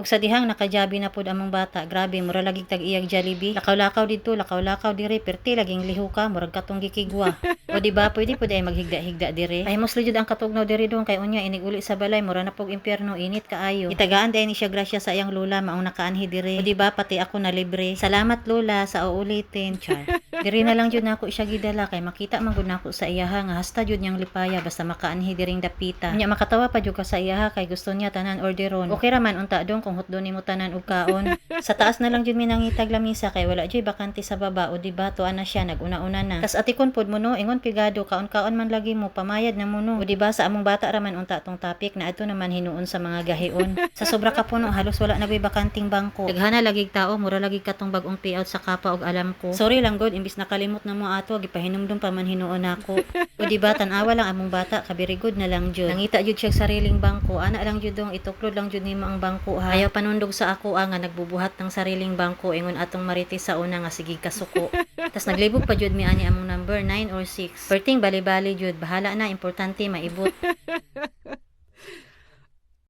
Ug sa dihang nakajabi na pud among bata, grabe mura lagi tag iyag Jollibee. Lakaw-lakaw dito, lakaw-lakaw dire, perti laging liho ka, murag katong gikigwa. o di ba pwede pud ay maghigda-higda dire. Ay mos jud ang katugnaw dire dong kay unya inig uli sa balay mura na pog impyerno init kaayo. Itagaan day ni siya grasya sa iyang lola maong nakaanhi dire. O di ba pati ako na libre. Salamat lola sa uulitin, char. Diri na lang jud nako siya gidala kay makita man gud nako sa iyaha nga hasta jud niyang lipaya basta makaanhi diring dapita. Nya makatawa pa jud ka sa iyaha kay gusto niya tanan orderon. Okay ra man unta dong kung hutdo nimo tanan og kaon. sa taas na lang jud mi nangitag lamisa kay wala jud bakante sa baba o di ba tuan na siya naguna-una na. Tas atikon pod mo no ingon pigado kaon-kaon man lagi mo pamayad na mo no. O di ba sa among bata ra man unta tong topic na adto naman hinuon sa mga gahion. sa sobra ka puno halos wala na bakanting bangko. Daghana lagi tao mura lagi katong bagong payout sa kapa og alam ko. Sorry lang god imbis nakalimot na mo ato gipahinumdum pa man hinuon ako. o di ba tan-awa lang among bata kabiri good na lang jud. Nangita jud siya sariling bangko ana lang jud dong ituklod lang jud nimo ang bangko ha. Ayaw panundog sa ako ah, nga nagbubuhat ng sariling bangko ingon atong marites sa una nga sige kasuko. Tas naglibog pa jud mi ani among number 9 or 6. Perting bali-bali jud bahala na importante maibot.